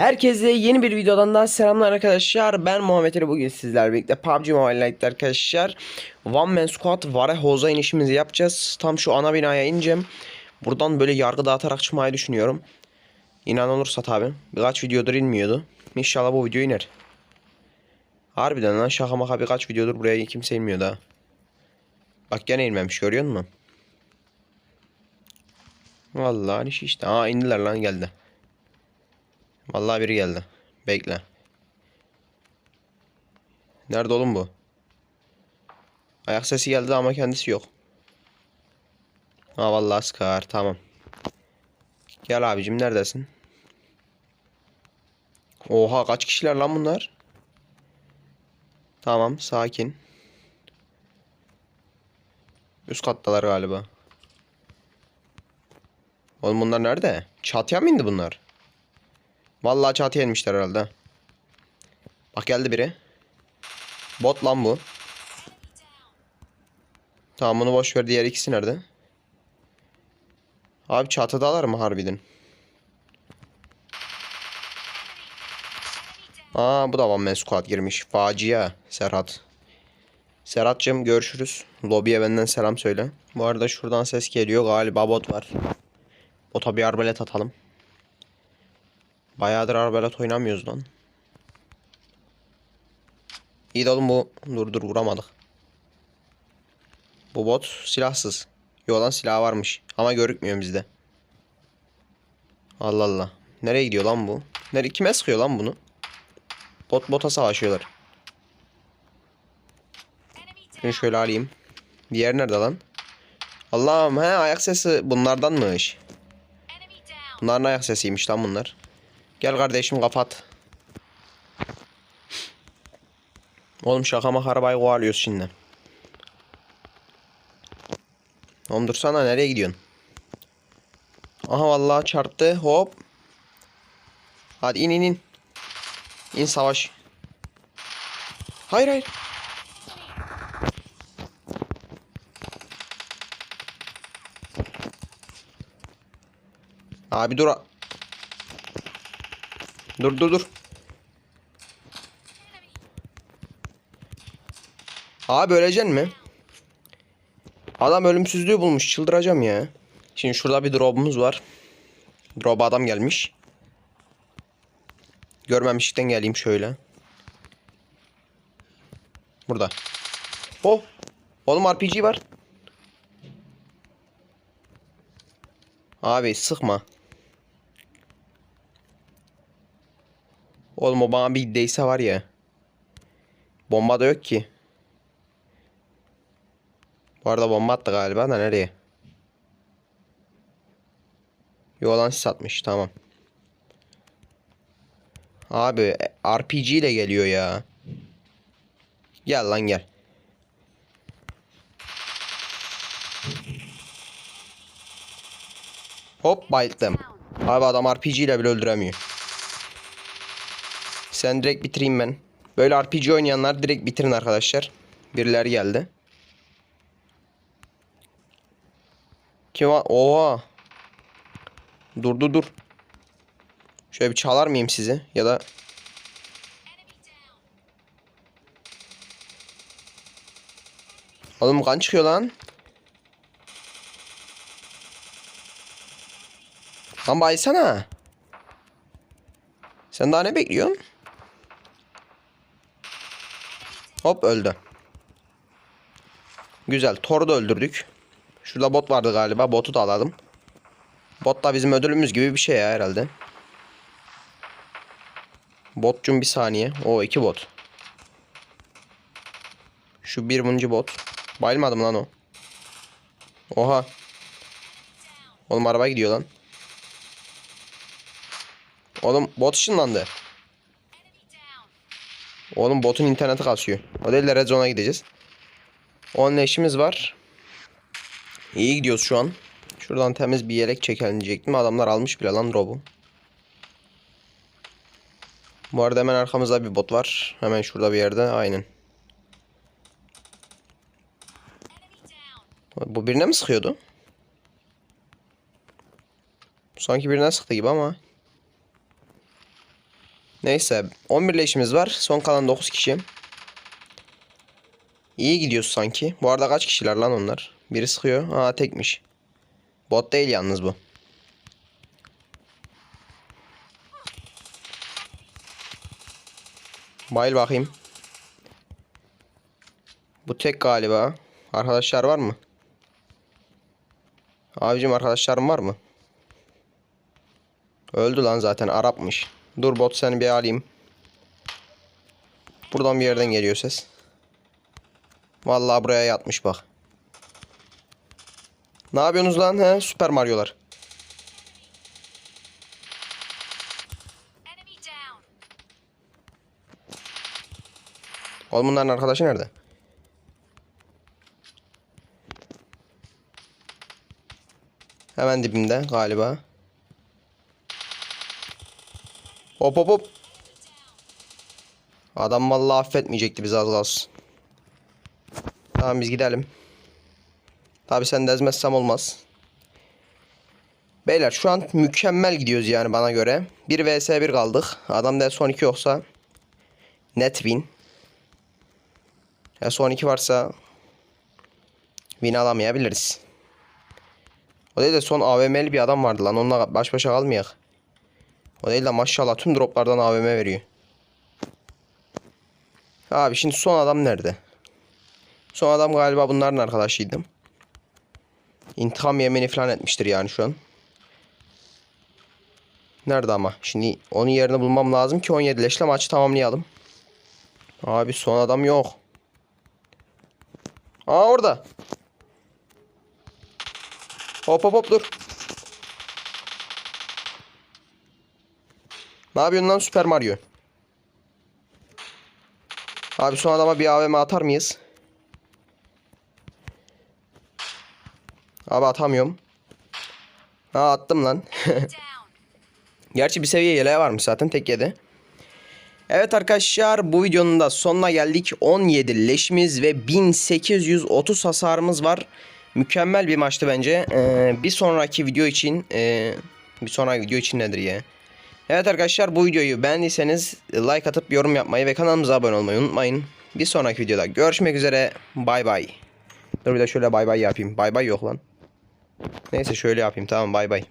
Herkese yeni bir videodan daha selamlar arkadaşlar. Ben Muhammed Ali bugün sizlerle birlikte PUBG Mobile Lite'de arkadaşlar. One Man Squad Varehoza inişimizi yapacağız. Tam şu ana binaya ineceğim. Buradan böyle yargı dağıtarak çıkmayı düşünüyorum. İnan olursa tabi. Birkaç videodur inmiyordu. İnşallah bu video iner. Harbiden lan şaka maka birkaç videodur buraya kimse inmiyor daha. Bak gene inmemiş görüyor musun? Vallahi iş işte. Aa indiler lan geldi. Vallahi biri geldi. Bekle. Nerede oğlum bu? Ayak sesi geldi ama kendisi yok. Ha vallahi sıkar tamam. Gel abicim neredesin? Oha kaç kişiler lan bunlar? Tamam sakin. Üst kattalar galiba. Oğlum bunlar nerede? Çatıya mı indi bunlar? Vallahi çatıya inmişler herhalde. Bak geldi biri. Bot lan bu. Tamam bunu boş ver. Diğer ikisi nerede? Abi çatıdalar mı harbiden? Aa bu da One Man Squad girmiş. Facia Serhat. Serhat'cığım görüşürüz. Lobiye benden selam söyle. Bu arada şuradan ses geliyor. Galiba bot var. Bota bir arbalet atalım. Bayağıdır arbalet oynamıyoruz lan. İyi de oğlum bu. Dur dur vuramadık. Bu bot silahsız. Yo lan silah varmış. Ama görükmüyor bizde. Allah Allah. Nereye gidiyor lan bu? Nereye kime sıkıyor lan bunu? Bot bota savaşıyorlar. Ben şöyle alayım. Diğer nerede lan? Allah'ım he ayak sesi bunlardanmış. Bunların ayak sesiymiş lan bunlar. Gel kardeşim kapat. Oğlum şaka maka arabayı kovalıyoruz şimdi. Oğlum dursana nereye gidiyorsun? Aha vallahi çarptı hop. Hadi in in in. İn savaş. Hayır hayır. Abi dur. Dur dur dur. Abi öleceksin mi? Adam ölümsüzlüğü bulmuş. Çıldıracağım ya. Şimdi şurada bir drop'umuz var. Drop'a adam gelmiş. Görmemişlikten geleyim şöyle. Burada. Oh. Oğlum RPG var. Abi sıkma. Oğlum o bana bir değse var ya. Bomba da yok ki. Bu arada bomba attı galiba da nereye? Yo lan sis atmış tamam. Abi RPG ile geliyor ya. Gel lan gel. Hop bayıldım. Abi adam RPG ile bile öldüremiyor. Sen direkt bitireyim ben. Böyle RPG oynayanlar direkt bitirin arkadaşlar. Birileri geldi. Kim var? Oha. Dur dur dur. Şöyle bir çalar mıyım sizi? Ya da Oğlum kan çıkıyor lan. Lan baysana. Sen daha ne bekliyorsun? Hop öldü. Güzel. Thor'u da öldürdük. Şurada bot vardı galiba. Botu da alalım. Bot da bizim ödülümüz gibi bir şey ya herhalde. Botcum bir saniye. O iki bot. Şu bir buncu bot. Bayılmadı mı lan o? Oha. Oğlum araba gidiyor lan. Oğlum bot ışınlandı. Oğlum botun interneti kasıyor. O değil de Red Zone'a gideceğiz. Onunla işimiz var. İyi gidiyoruz şu an. Şuradan temiz bir yelek çekelim diyecektim. Adamlar almış bile lan drop'u. Bu arada hemen arkamızda bir bot var. Hemen şurada bir yerde. Aynen. Bu birine mi sıkıyordu? Sanki birine sıktı gibi ama. Neyse 11 leşimiz var. Son kalan 9 kişi. İyi gidiyoruz sanki. Bu arada kaç kişiler lan onlar? Biri sıkıyor. Aa tekmiş. Bot değil yalnız bu. Bayıl bakayım. Bu tek galiba. Arkadaşlar var mı? Abicim arkadaşlarım var mı? Öldü lan zaten Arapmış. Dur bot seni bir alayım. Buradan bir yerden geliyor ses. Vallahi buraya yatmış bak. Ne yapıyorsunuz lan he? Süper Mario'lar. Oğlum bunların arkadaşı nerede? Hemen dibimde galiba. Hop hop hop. Adam vallahi affetmeyecekti bizi az kalsın. Tamam biz gidelim. Tabi sen de ezmezsem olmaz. Beyler şu an mükemmel gidiyoruz yani bana göre. 1 vs 1 kaldık. Adamda son 2 yoksa net win. Ya son 2 varsa win alamayabiliriz. O değil de son AVM'li bir adam vardı lan. Onunla baş başa kalmayak. O değil de maşallah tüm droplardan AVM veriyor. Abi şimdi son adam nerede? Son adam galiba bunların arkadaşıydı. İntikam yemini falan etmiştir yani şu an. Nerede ama? Şimdi onun yerini bulmam lazım ki 17 leşle maçı tamamlayalım. Abi son adam yok. Aa orada. Hop hop hop dur. Ne yapıyorsun lan Süper Mario? Abi son adama bir AVM atar mıyız? Abi atamıyorum. Ha attım lan. Gerçi bir seviye yeleğe varmış zaten tek yedi. Evet arkadaşlar bu videonun da sonuna geldik. 17 leşimiz ve 1830 hasarımız var. Mükemmel bir maçtı bence. Ee, bir sonraki video için ee, bir sonraki video için nedir ya? Evet arkadaşlar bu videoyu beğendiyseniz like atıp yorum yapmayı ve kanalımıza abone olmayı unutmayın. Bir sonraki videoda görüşmek üzere. Bay bay. Dur bir de şöyle bay bay yapayım. Bay bay yok lan. Neyse şöyle yapayım tamam bay bay.